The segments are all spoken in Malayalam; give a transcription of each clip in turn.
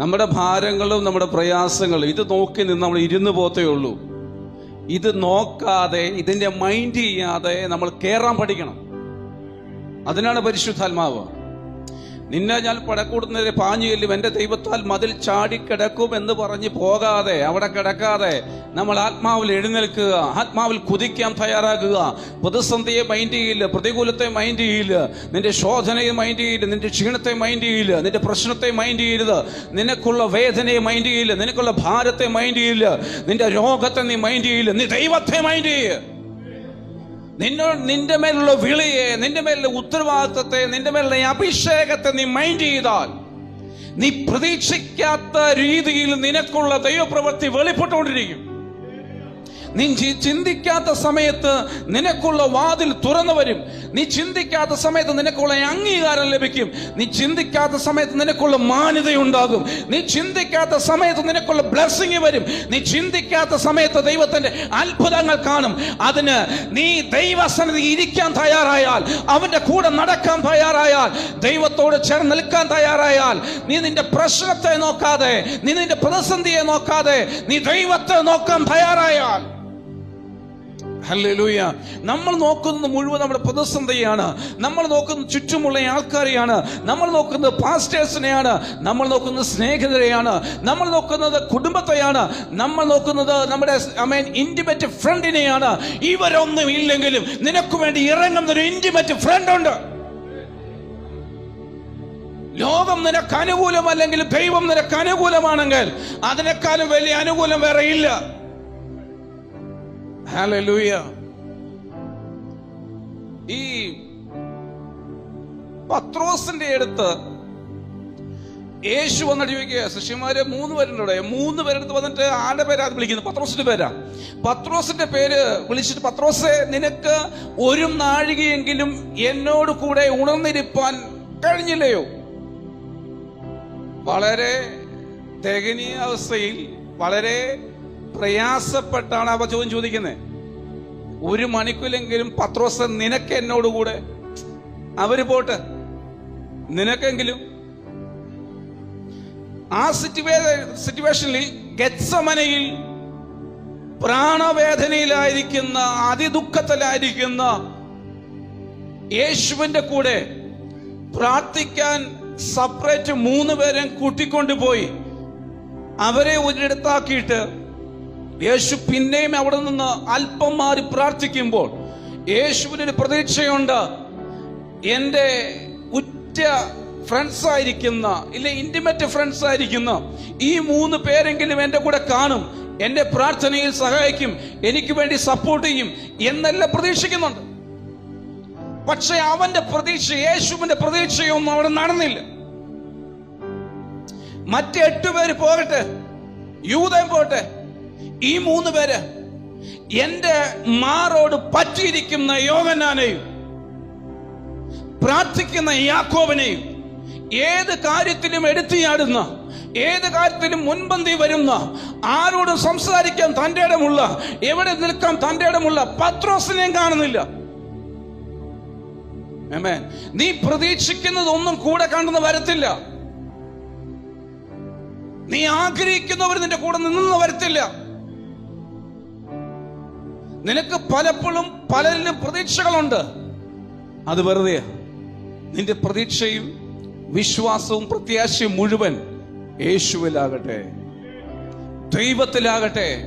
നമ്മുടെ ഭാരങ്ങളും നമ്മുടെ പ്രയാസങ്ങളും ഇത് നോക്കി നിന്ന് നമ്മൾ ഇരുന്ന് പോത്തേ ഉള്ളൂ. ഇത് നോക്കാതെ ഇതിന്റെ മൈൻഡ് ചെയ്യാതെ നമ്മൾ കയറാൻ പഠിക്കണം. അതിനാണ് പരിശുദ്ധാത്മാവ്. നിന്നെ ഞാൻ പടക്കൂടുന്നതിന് പാഞ്ഞു ചെല്ലും എന്റെ ദൈവത്താൽ മതിൽ ചാടിക്കിടക്കും എന്ന് പറഞ്ഞ് പോകാതെ അവിടെ കിടക്കാതെ നമ്മൾ ആത്മാവിൽ എഴുന്നേൽക്കുക ആത്മാവിൽ കുതിക്കാൻ തയ്യാറാക്കുക പ്രതിസന്ധിയെ മൈൻഡ് ചെയ്യില്ല പ്രതികൂലത്തെ മൈൻഡ് ചെയ്യില്ല നിന്റെ ശോധനയെ മൈൻഡ് ചെയ്യില്ല നിന്റെ ക്ഷീണത്തെ മൈൻഡ് ചെയ്യില്ല നിന്റെ പ്രശ്നത്തെ മൈൻഡ് ചെയ്യരുത്. നിനക്കുള്ള വേദനയെ മൈൻഡ് ചെയ്യില്ല നിനക്കുള്ള ഭാരത്തെ മൈൻഡ് ചെയ്യില്ല നിന്റെ രോഗത്തെ നീ മൈൻഡ് ചെയ്യില്ല നീ ദൈവത്തെ മൈൻഡ് ചെയ്യുക നിന്നോട് നിന്റെ മേലുള്ള വിളിയെ നിന്റെ മേലുള്ള ഉത്തരവാദിത്തത്തെ നിന്റെ മേലുള്ള അഭിഷേകത്തെ നീ മൈൻഡ് ചെയ്താൽ നീ പ്രതീക്ഷിക്കാത്ത രീതിയിൽ നിനക്കുള്ള ദൈവപ്രവൃത്തി വെളിപ്പെട്ടുകൊണ്ടിരിക്കും. നീ ചിന്തിക്കാത്ത സമയത്ത് നിനക്കുള്ള വാതിൽ തുറന്നു വരും. നീ ചിന്തിക്കാത്ത സമയത്ത് നിനക്കുള്ള അംഗീകാരം ലഭിക്കും. നീ ചിന്തിക്കാത്ത സമയത്ത് നിനക്കുള്ള മാന്യതയുണ്ടാകും. നീ ചിന്തിക്കാത്ത സമയത്ത് നിനക്കുള്ള ബ്ലെസ്സിങ് വരും. നീ ചിന്തിക്കാത്ത സമയത്ത് ദൈവത്തിന്റെ അത്ഭുതങ്ങൾ കാണും. അതിന് നീ ദൈവസന്നിധി ഇരിക്കാൻ തയ്യാറായാൽ അവന്റെ കൂടെ നടക്കാൻ തയ്യാറായാൽ ദൈവത്തോട് ചേർന്ന് നിൽക്കാൻ തയ്യാറായാൽ നീ നിന്റെ പ്രശ്നത്തെ നോക്കാതെ നീ നിന്റെ പ്രതിസന്ധിയെ നോക്കാതെ നീ ദൈവത്തെ നോക്കാൻ തയ്യാറായാൽ ഹല്ലേലൂയ. നമ്മൾ നോക്കുന്നത് മുഴുവൻ നമ്മുടെ പ്രതിസന്ധിയാണ്. നമ്മൾ നോക്കുന്നത് ചുറ്റുമുള്ള ആൾക്കാരെയാണ്. നമ്മൾ നോക്കുന്നത് പാസ്റ്റേഴ്സിനെയാണ് നമ്മൾ നോക്കുന്നത് സ്നേഹിതരെയാണ്. നമ്മൾ നോക്കുന്നത് കുടുംബത്തെയാണ്. നമ്മൾ നോക്കുന്നത് നമ്മുടെ ഐ മീൻ ഇന്റിമേറ്റ് ഫ്രണ്ടിനെയാണ് ഇവരൊന്നും ഇല്ലെങ്കിലും നിനക്ക് വേണ്ടി ഇറങ്ങുന്ന ഒരു ഇന്റിമേറ്റ് ഫ്രണ്ട് ഉണ്ട് ലോകം നിനക്ക് അനുകൂലമല്ലെങ്കിൽ ദൈവം നിനക്ക് അനുകൂലമാണെങ്കിൽ അതിനേക്കാളും വലിയ അനുകൂലം വേറെ ഇല്ല. ഈ പത്രോസിന്റെ അടുത്ത് യേശു വന്നിട്ട് ചോദിക്കുക ശിഷ്യന്മാര് മൂന്ന് പേരുണ്ട് ഇവിടെ മൂന്ന് പേരെടുത്ത് വന്നിട്ട് ആരുടെ പേരാ? വിളിക്കുന്നത് പത്രോസിന്റെ പേരാ. പത്രോസിന്റെ പേര് വിളിച്ചിട്ട് പത്രോസെ നിനക്ക് ഒരു നാഴികയെങ്കിലും എന്നോട് കൂടെ ഉണർന്നിരിപ്പാൻ കഴിഞ്ഞില്ലയോ? വളരെ ദയനീയ അവസ്ഥയിൽ വളരെ പ്രയാസപ്പെട്ടാണ് അവ ചോദ്യം ചോദിക്കുന്നത് ഒരു മണിക്കൂലെങ്കിലും പത്രോസ് നിനക്ക് എന്നോടുകൂടെ? അവർ പോട്ട്. നിനക്കെങ്കിലും. ആ സിറ്റുവേ സിറ്റുവേഷനിൽ ഗത്സമനയിൽ പ്രാണവേദനയിലായിരിക്കുന്ന അതിദുഃഖത്തിലായിരിക്കുന്ന യേശുവിന്റെ കൂടെ പ്രാർത്ഥിക്കാൻ സെപ്പറേറ്റ് മൂന്ന് പേരെ കൂട്ടിക്കൊണ്ടുപോയി. അവരെ ഒരിടത്താക്കിയിട്ട് യേശു പിന്നെയും അവിടെ നിന്ന് അല്പം മാറി പ്രാർത്ഥിക്കുമ്പോൾ യേശുവിനൊരു പ്രതീക്ഷയുണ്ട്. എന്റെ ഉറ്റ ഫ്രണ്ട്സ് ആയിരിക്കുന്ന ഇല്ലെ ഇന്റിമേറ്റ് ഫ്രണ്ട്സ് ആയിരിക്കുന്ന ഈ മൂന്ന് പേരെങ്കിലും എന്റെ കൂടെ കാണും. എന്റെ പ്രാർത്ഥനയിൽ സഹായിക്കും. എനിക്ക് വേണ്ടി സപ്പോർട്ട് ചെയ്യും എന്നെല്ലാം പ്രതീക്ഷിക്കുന്നുണ്ട്. പക്ഷെ അവന്റെ പ്രതീക്ഷ യേശുവിന്റെ പ്രതീക്ഷയൊന്നും അവിടെ നടന്നില്ല. മറ്റ് എട്ട് പേര് പോകട്ടെ യൂതയും പോട്ടെ ഈ മൂന്ന് പേര് എന്റെ മാറോട് പറ്റിയിരിക്കുന്ന യോഗനാനെയും പ്രാർത്ഥിക്കുന്ന യാക്കോബനെയും ഏത് കാര്യത്തിലും എടുത്തിയാടുന്ന ഏത് കാര്യത്തിലും മുൻപന്തി വരുന്ന ആരോടും സംസാരിക്കാൻ തന്റെ ഇടമുള്ള എവിടെ നിൽക്കാൻ തന്റെ ഇടമുള്ള പത്രോസിനെയും കാണുന്നില്ല. നീ പ്രതീക്ഷിക്കുന്നതൊന്നും കൂടെ കണ്ടെന്ന് വരത്തില്ല. നീ ആഗ്രഹിക്കുന്നവർ നിന്റെ കൂടെ നിന്ന് വരത്തില്ല. നിനക്ക് പലപ്പോഴും പലരിലും പ്രതീക്ഷകളുണ്ട്. അത് വെറുതെ നിന്റെ പ്രതീക്ഷയും വിശ്വാസവും പ്രത്യാശയും മുഴുവൻ യേശുവിലാകട്ടെ. ദൈവത്തിലാകട്ടെ.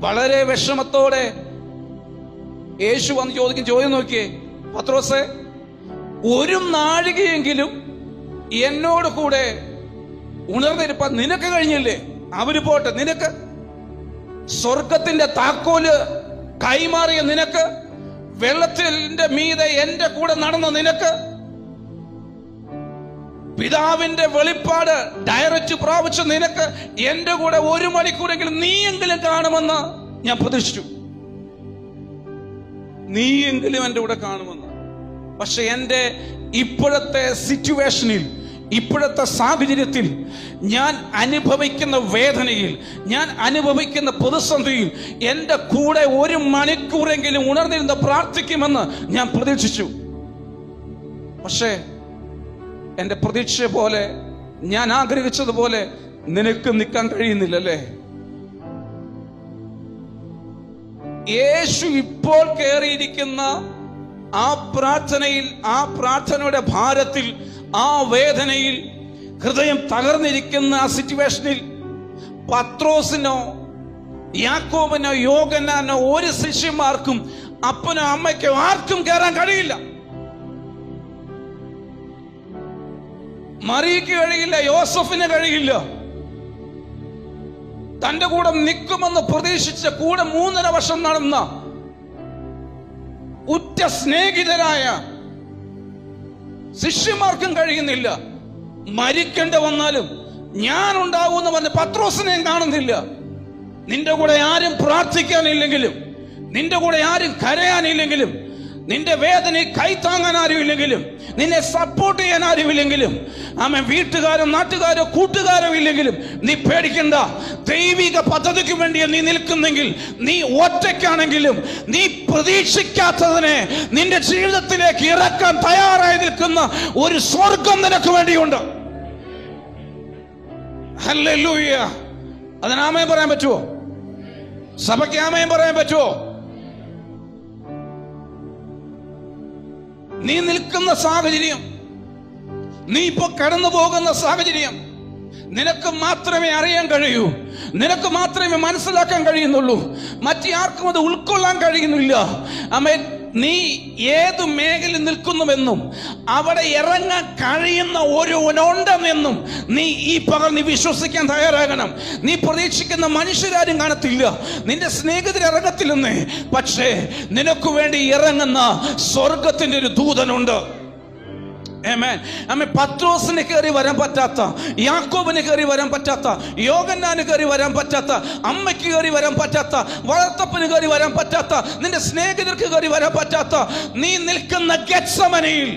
വളരെ വിഷമത്തോടെ യേശു വന്ന് ചോദിക്കും ചോദ്യം നോക്കിയേ പത്രോസെ ഒരു നാഴികയെങ്കിലും എന്നോട് കൂടെ ഉണർന്നിരിപ്പ നിനക്ക് കഴിഞ്ഞില്ലേ? അവർ പോട്ടെ നിനക്ക് സ്വർഗത്തിന്റെ താക്കോൽ കൈമാറിയ നിനക്ക് വെള്ളത്തിന്റെ മീതെ എന്റെ കൂടെ നടന്ന നിനക്ക് പിതാവിന്റെ വെളിപ്പാട് ഡയറക്റ്റ് പ്രാപിച്ച നിനക്ക് എന്റെ കൂടെ ഒരു മണിക്കൂറെങ്കിലും നീയെങ്കിലും കാണുമെന്ന് ഞാൻ പ്രതീക്ഷിച്ചു. നീയെങ്കിലും എന്റെ കൂടെ കാണുമെന്ന്. പക്ഷെ എന്റെ ഇപ്പോഴത്തെ സിറ്റുവേഷനിൽ ഇപ്പോഴത്തെ സാഹചര്യത്തിൽ ഞാൻ അനുഭവിക്കുന്ന വേദനയിൽ ഞാൻ അനുഭവിക്കുന്ന പ്രതിസന്ധിയിൽ എന്റെ കൂടെ ഒരു മണിക്കൂറെങ്കിലും ഉണർന്നിരുന്ന് പ്രാർത്ഥിക്കുമെന്ന് ഞാൻ പ്രതീക്ഷിച്ചു. പക്ഷേ എന്റെ പ്രതീക്ഷ പോലെ ഞാൻ ആഗ്രഹിച്ചതുപോലെ നിനക്ക് നിൽക്കാൻ കഴിയുന്നില്ലല്ലേ? യേശു ഇപ്പോൾ കയറിയിരിക്കുന്ന ആ പ്രാർത്ഥനയിൽ ആ പ്രാർത്ഥനയുടെ ഭാരത്തിൽ ആ വേദനയിൽ ഹൃദയം തകർന്നിരിക്കുന്ന ആ സിറ്റുവേഷനിൽ പത്രോസിനോ യാക്കോബിനോ യോഗനാനോ ഒരു ശിഷ്യന്മാർക്കും അപ്പനോ അമ്മയ്ക്കോ ആർക്കും കയറാൻ കഴിയില്ല. മറിയയ്ക്ക് കഴിയില്ല യോസഫിന് കഴിയില്ല. തന്റെ കൂടെ നിൽക്കുമെന്ന് പ്രതീക്ഷിച്ച കൂടെ മൂന്നര വർഷം നടന്ന ഉറ്റ സ്നേഹിതരായ ശിഷ്യന്മാർക്കും കഴിയുന്നില്ല. മരിക്കേണ്ട വന്നാലും ഞാൻ ഉണ്ടാവുമെന്ന് പറഞ്ഞ പത്രോസിനെയും കാണുന്നില്ല. നിന്റെ കൂടെ ആരും പ്രാർത്ഥിക്കാനില്ലെങ്കിലും നിന്റെ കൂടെ ആരും കരയാനില്ലെങ്കിലും നിന്റെ വേദന കൈത്താങ്ങാൻ ആരുമില്ലെങ്കിലും നിന്നെ സപ്പോർട്ട് ചെയ്യാൻ ആരുമില്ലെങ്കിലും ആമ വീട്ടുകാരോ നാട്ടുകാരോ കൂട്ടുകാരോ ഇല്ലെങ്കിലും നീ പേടിക്കണ്ട. ദൈവിക പദ്ധതിക്ക് വേണ്ടി നീ നിൽക്കുന്നെങ്കിൽ നീ ഒറ്റയ്ക്കാണെങ്കിലും നീ പ്രതീക്ഷിക്കാത്തതിനെ നിന്റെ ജീവിതത്തിലേക്ക് ഇറക്കാൻ തയ്യാറായി നിൽക്കുന്ന ഒരു സ്വർഗം നിനക്ക് വേണ്ടിയുണ്ട്. ഹല്ലേലൂയ അതിന് ആമയം പറയാൻ പറ്റുമോ സഭയ്ക്ക് ആമയം പറയാൻ പറ്റുമോ നീ നിൽക്കുന്ന സാഹചര്യം നീ ഇപ്പൊ കടന്നു പോകുന്ന സാഹചര്യം നിനക്ക് മാത്രമേ അറിയാൻ കഴിയൂ. നിനക്ക് മാത്രമേ മനസ്സിലാക്കാൻ കഴിയുന്നുള്ളൂ. മറ്റാർക്കും അത് ഉൾക്കൊള്ളാൻ കഴിയുന്നില്ല. അമ്മ നീ ഏത് മേഖലയിൽ നിൽക്കുന്നുവെന്നും അവിടെ ഇറങ്ങാൻ കഴിയുന്ന ഒരുവനുണ്ടെന്നും നീ ഈ പകൽ നീ വിശ്വസിക്കാൻ തയ്യാറാകണം. നീ പ്രതീക്ഷിക്കുന്ന മനുഷ്യരാരും കാണത്തില്ല. നിന്റെ സ്നേഹിതർ ഇറങ്ങത്തില്ലെന്നേ. പക്ഷേ നിനക്ക് വേണ്ടി ഇറങ്ങുന്ന സ്വർഗത്തിന്റെ ഒരു ദൂതനുണ്ട്. പത്രോസിന് കയറി വരാൻ പറ്റാത്ത യാക്കോബിന് കയറി വരാൻ പറ്റാത്ത യോഗന്നാന് കയറി വരാൻ പറ്റാത്ത അമ്മയ്ക്ക് കയറി വരാൻ പറ്റാത്ത വളർത്തപ്പന് കയറി വരാൻ പറ്റാത്ത നിന്റെ സ്നേഹിതർക്ക് കയറി വരാൻ പറ്റാത്ത നീ നിൽക്കുന്ന ഗെറ്റ്സമനയിൽ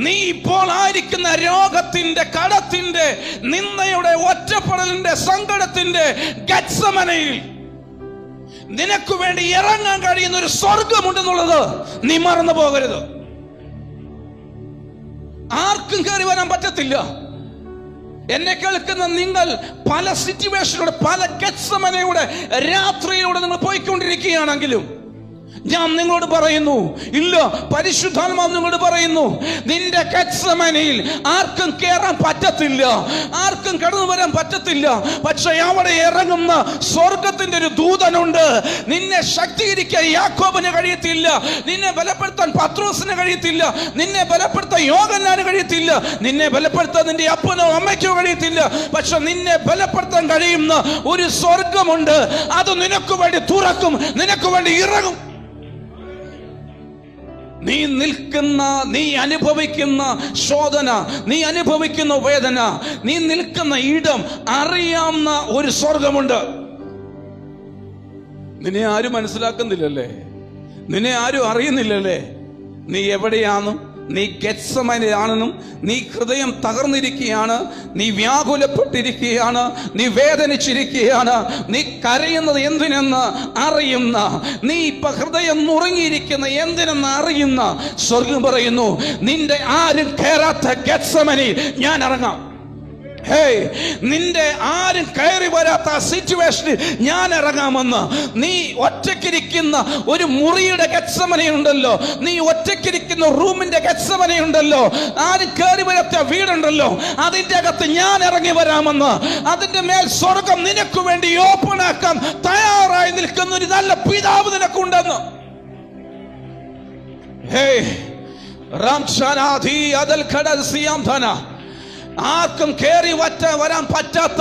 നീ ഇപ്പോൾ ആയിരിക്കുന്ന രോഗത്തിന്റെ കടത്തിന്റെ നിന്നയുടെ ഒറ്റപ്പെടലിന്റെ സങ്കടത്തിന്റെ ഗത്സമനയിൽ നിനക്ക് വേണ്ടി ഇറങ്ങാൻ കഴിയുന്ന ഒരു സ്വർഗമുണ്ടെന്നുള്ളത് നീ മറന്നു പോകരുത് ആർക്കും കയറി വരാൻ പറ്റത്തില്ല. എന്നെ കേൾക്കുന്ന നിങ്ങൾ പല സിറ്റുവേഷനിലൂടെ പല ഗത്സമനയുടെ രാത്രിയിലൂടെ നിങ്ങൾ പോയിക്കൊണ്ടിരിക്കുകയാണെങ്കിലും ഞാൻ നിങ്ങളോട് പറയുന്നു. ഇല്ല പരിശുദ്ധാത്മാവ് നിങ്ങളോട് പറയുന്നു. നിന്റെ കച്ചമനയിൽ ആർക്കും കയറാൻ പറ്റത്തില്ല. ആർക്കും കടന്നു വരാൻ പറ്റത്തില്ല. പക്ഷെ അവിടെ ഇറങ്ങുന്ന സ്വർഗത്തിന്റെ ഒരു ദൂതനുണ്ട്. നിന്നെ ശക്തീകരിക്കാൻ യാക്കോബിന് കഴിയത്തില്ല. നിന്നെ ബലപ്പെടുത്താൻ പത്രോസിന് കഴിയത്തില്ല. നിന്നെ ബലപ്പെടുത്താൻ യോഗനാന് കഴിയത്തില്ല. നിന്നെ ബലപ്പെടുത്താൻ നിന്റെ അപ്പനോ അമ്മയ്ക്കോ കഴിയത്തില്ല. പക്ഷെ നിന്നെ ബലപ്പെടുത്താൻ കഴിയുന്ന ഒരു സ്വർഗമുണ്ട് അത് നിനക്ക് വേണ്ടി തുറക്കും. നിനക്ക് വേണ്ടി ഇറങ്ങും. നീ നിൽക്കുന്ന നീ അനുഭവിക്കുന്ന ശോധന നീ അനുഭവിക്കുന്ന വേദന നീ നിൽക്കുന്ന ഇടം അറിയാവുന്ന ഒരു സ്വർഗമുണ്ട്. നിന്നെ ആരും മനസ്സിലാക്കുന്നില്ലല്ലേ? നിന്നെ ആരും അറിയുന്നില്ലല്ലേ? നീ എവിടെയാണെന്നും നീ ഗത്സമനാണെന്നും നീ ഹൃദയം തകർന്നിരിക്കുകയാണ് നീ വ്യാകുലപ്പെട്ടിരിക്കുകയാണ് നീ വേദനിച്ചിരിക്കുകയാണ് നീ കരയുന്നത് എന്തിനെന്ന് അറിയുന്ന നീ ഇപ്പൊ ഹൃദയം നുറങ്ങിയിരിക്കുന്ന എന്തിനെന്ന് അറിയുന്ന സ്വർഗം പറയുന്നു നിന്റെ ആരും കയറാത്ത ഗത്സമനിൽ ഞാൻ ഇറങ്ങാം. നിന്റെ ആരും കയറി വരാത്ത സിറ്റുവേഷനിൽ ഞാൻ ഇറങ്ങാമെന്ന്. നീ ഒറ്റക്കിരിക്കുന്ന ഒരു മുറിയുടെ ഗത്സമനയുണ്ടല്ലോ നീ ഒറ്റക്കിരിക്കുന്ന റൂമിന്റെ ഗത്സമനയുണ്ടല്ലോ ആരും കയറി വരാത്ത വീടുണ്ടല്ലോ. അതിന്റെ അകത്ത് ഞാൻ ഇറങ്ങി വരാമെന്ന്. അതിന്റെ മേൽ സ്വർഗം നിനക്ക് വേണ്ടി ഓപ്പൺ ആക്കാൻ തയ്യാറായി നിൽക്കുന്ന ഒരു നല്ല പിതാവ് നിനക്കുണ്ടെന്ന്. ഹേ റാം ഷാനാധി അതൽ ഖഡൽ സിയാം ധന. ആർക്കും കേറി വറ്റ വരാൻ പറ്റാത്ത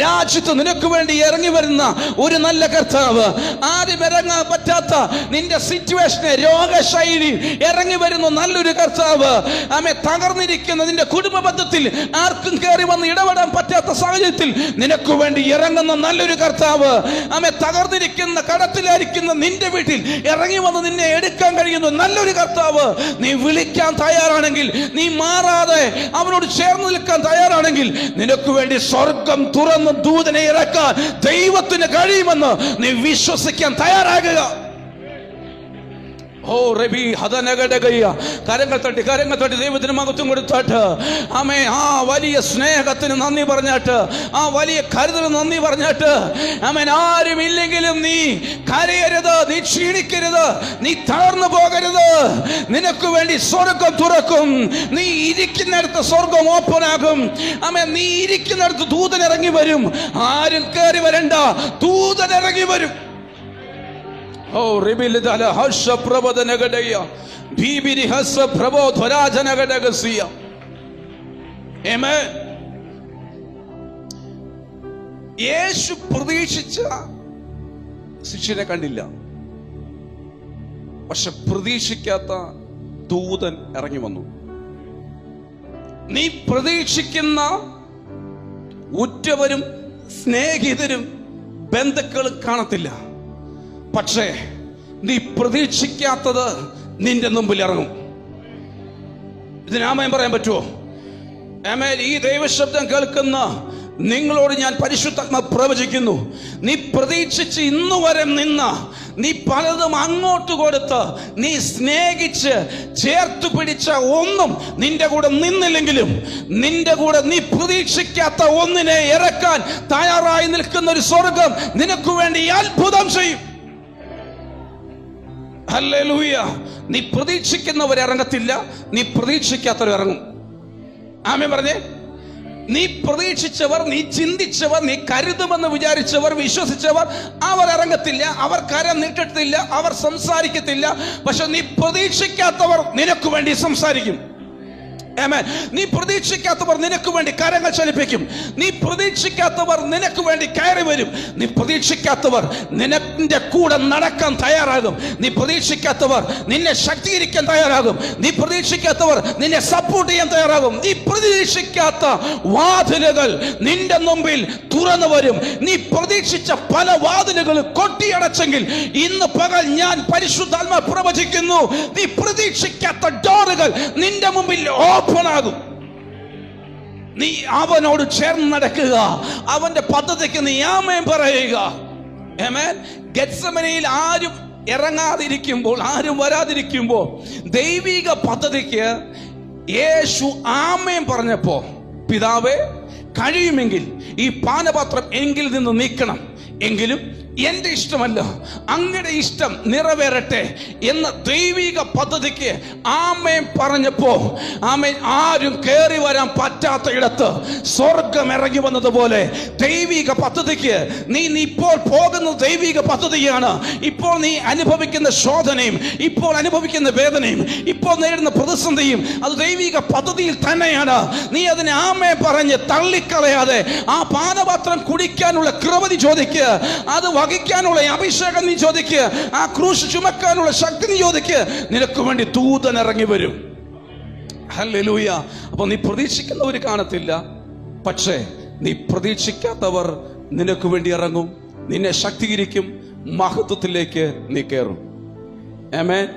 രാജ്യത്ത് നിനക്ക് വേണ്ടി ഇറങ്ങി വരുന്ന ഒരു നല്ല കർത്താവ്. ആരും ഇറങ്ങാൻ പറ്റാത്ത നിന്റെ സിറ്റുവേഷനെ രോഗശൈലി ഇറങ്ങി വരുന്ന നല്ലൊരു കർത്താവ്. ആമെ തകർന്നിരിക്കുന്ന നിന്റെ കുടുംബ ബന്ധത്തിൽ ആർക്കും കയറി വന്ന് ഇടപെടാൻ പറ്റാത്ത സാഹചര്യത്തിൽ നിനക്ക് വേണ്ടി ഇറങ്ങുന്ന നല്ലൊരു കർത്താവ്. ആമെ തകർന്നിരിക്കുന്ന കടത്തിലായിരിക്കുന്ന നിന്റെ വീട്ടിൽ ഇറങ്ങി വന്ന് നിന്നെ എടുക്കാൻ കഴിയുന്ന നല്ലൊരു കർത്താവ്. നീ വിളിക്കാൻ തയ്യാറാണെങ്കിൽ നീ മാറാതെ അവനോട് ചേർന്ന് നിൽക്കാൻ തയ്യാറാണെങ്കിൽ നിനക്ക് വേണ്ടി സ്വർഗം തുറന്ന് ദൂതനെ ഇറക്കാൻ ദൈവത്തിന് കഴിയുമെന്ന് നീ വിശ്വസിക്കാൻ തയ്യാറാകുക. ഓ റബി ഹതനഗടകയ്യ കരങ്ങൾ തട്ടി കരങ്ങൾ തട്ടി ദൈവത്തിന് മഹത്വം കൊടുത്താട്ട്. ആമേ ആ വലിയ സ്നേഹത്തിന് നന്ദി പറഞ്ഞാട്ട്. ആ വലിയ കരുതലിന് നന്ദി പറഞ്ഞാട്ട്. ആമേൻ ആരും ഇല്ലെങ്കിലും നീ കരയരുത് നീ ക്ഷീണിക്കരുത് നീ തളർന്നു പോകരുത്. നിനക്ക് വേണ്ടി സ്വർഗം തുറക്കും. നീ ഇരിക്കുന്നിടത്ത് സ്വർഗം ഓപ്പൺ ആകും. ആമേ നീ ഇരിക്കുന്നിടത്ത് ദൂതൻ ഇറങ്ങി വരും. ആരും കയറി വരണ്ട. ദൂതൻ ഇറങ്ങി വരും. ഓ റിബിലിതല ഹർഷ പ്രബോധനഗടയ ഭീബിരി ഹസ പ്രബോധരാജനഗടകസിയ Amen. യേശു പ്രതീക്ഷിച്ച ശിഷ്യനെ കണ്ടില്ല. പക്ഷെ പ്രതീക്ഷിക്കാത്ത ദൂതൻ ഇറങ്ങി വന്നു. നീ പ്രതീക്ഷിക്കുന്ന ഉറ്റവരും സ്നേഹിതരും ബന്ധുക്കളും കാണത്തില്ല. പക്ഷേ നീ പ്രതീക്ഷിക്കാത്തത് നിന്റെ മുമ്പിൽ ഇറങ്ങും. ഇതിനാമയം പറയാൻ പറ്റുമോ? ആമേൽ ഈ ദൈവശബ്ദം കേൾക്കുന്ന നിങ്ങളോട് ഞാൻ പരിശുദ്ധാത്മ പ്രവചിക്കുന്നു. നീ പ്രതീക്ഷിച്ച് ഇന്നു വരെ നിന്ന നീ പലതും അങ്ങോട്ട് കൊടുത്ത് നീ സ്നേഹിച്ച് ചേർത്ത് പിടിച്ച ഒന്നും നിന്റെ കൂടെ നിന്നില്ലെങ്കിലും നിന്റെ കൂടെ നീ പ്രതീക്ഷിക്കാത്ത ഒന്നിനെ ഇറക്കാൻ തയ്യാറായി നിൽക്കുന്ന ഒരു സ്വർഗം നിനക്ക് വേണ്ടി അത്ഭുതം ചെയ്യും. നീ പ്രതീക്ഷിക്കുന്നവർ ഇറങ്ങത്തില്ല. നീ പ്രതീക്ഷിക്കാത്തവർ ഇറങ്ങും. ആമേ പറഞ്ഞേ. നീ പ്രതീക്ഷിച്ചവർ നീ ചിന്തിച്ചവർ നീ കരുതുമെന്ന് വിചാരിച്ചവർ വിശ്വസിച്ചവർ അവർ ഇറങ്ങത്തില്ല. അവർ കരം നീട്ടത്തില്ല അവർ സംസാരിക്കത്തില്ല. പക്ഷെ നീ പ്രതീക്ഷിക്കാത്തവർ നിനക്ക് വേണ്ടി സംസാരിക്കും. നീ പ്രതീക്ഷിക്കാത്തവർ നിനക്ക് വേണ്ടി കരങ്ങൾ ചലിപ്പിക്കും. നീ പ്രതീക്ഷിക്കാത്തവർ നിനക്ക് വേണ്ടി കയറി വരും. നീ പ്രതീക്ഷിക്കാത്തവർ നിനക്കിന്റെ കൂടെ നടക്കാൻ തയ്യാറാകും. നീ പ്രതീക്ഷിക്കാത്തവർ നിന്നെ ശക്തീകരിക്കാൻ തയ്യാറാകും. നീ പ്രതീക്ഷിക്കാത്തവർ നിന്നെ സപ്പോർട്ട് ചെയ്യാൻ തയ്യാറാകും. നീ പ്രതീക്ഷിക്കാത്ത വാതിലുകൾ നിന്റെ മുമ്പിൽ തുറന്നു വരും. നീ പ്രതീക്ഷിച്ച പല വാതിലുകൾ കൊട്ടിയടച്ചെങ്കിൽ ഇന്ന് പകൽ ഞാൻ പരിശുദ്ധാത്മ പ്രവചിക്കുന്നു. നീ പ്രതീക്ഷിക്കാത്ത ഡോറുകൾ നിന്റെ മുമ്പിൽ ഓപ്പൺ ആകും നീ അവനോട് ചേർന്ന് നടക്കുക. അവന്റെ പദ്ധതിക്ക് നീ ആമയം പറയുക. ഗെത്സമനയിൽ ആരും ഇറങ്ങാതിരിക്കുമ്പോൾ ആരും വരാതിരിക്കുമ്പോൾ ദൈവിക പദ്ധതിക്ക് യേശു ആമയം പറഞ്ഞപ്പോ പിതാവേ കഴിയുമെങ്കിൽ ഈ പാനപാത്രം എങ്കിൽ നിന്ന് നീക്കണം. എങ്കിലും എന്റെ ഇഷ്ടമല്ല അങ്ങയുടെ ഇഷ്ടം നിറവേറട്ടെ എന്ന ദൈവിക പദ്ധതിക്ക് ആമയം പറഞ്ഞപ്പോ ആമേൻ ആരും കയറി വരാൻ പറ്റാത്ത ഇടത്ത് സ്വർഗം ഇറങ്ങി വന്നതുപോലെ ദൈവിക പദ്ധതിക്ക് നീ നീ ഇപ്പോൾ പോകുന്ന ദൈവിക പദ്ധതിയാണ്. ഇപ്പോൾ നീ അനുഭവിക്കുന്ന ശോധനയും ഇപ്പോൾ അനുഭവിക്കുന്ന വേദനയും ഇപ്പോൾ നേരിടുന്ന പ്രതിസന്ധിയും അത് ദൈവിക പദ്ധതിയിൽ തന്നെയാണ്. നീ അതിനെ ആമേ പറഞ്ഞ് തള്ളിക്കളയാതെ ആ പാനപാത്രം കുടിക്കാനുള്ള കൃപതി ചോദിക്കുക അത് വഹിക്കാനുള്ള അഭിഷേകം നീ ചോദിക്കുക ആ ക്രൂശ് ചുമക്കാനുള്ള ശക്തി നീ ചോദിക്കുക നിനക്ക് വേണ്ടി തൂതൻ ഇറങ്ങി വരും. ഹല്ലേലൂയ. അപ്പൊ നീ പ്രതീക്ഷിക്കുന്നവർ കാണത്തില്ല. പക്ഷേ നീ പ്രതീക്ഷിക്കാത്തവർ നിനക്ക് വേണ്ടി ഇറങ്ങും. നിന്നെ ശക്തീകരിക്കും. മഹത്വത്തിലേക്ക് നീ കയറും. ആമേൻ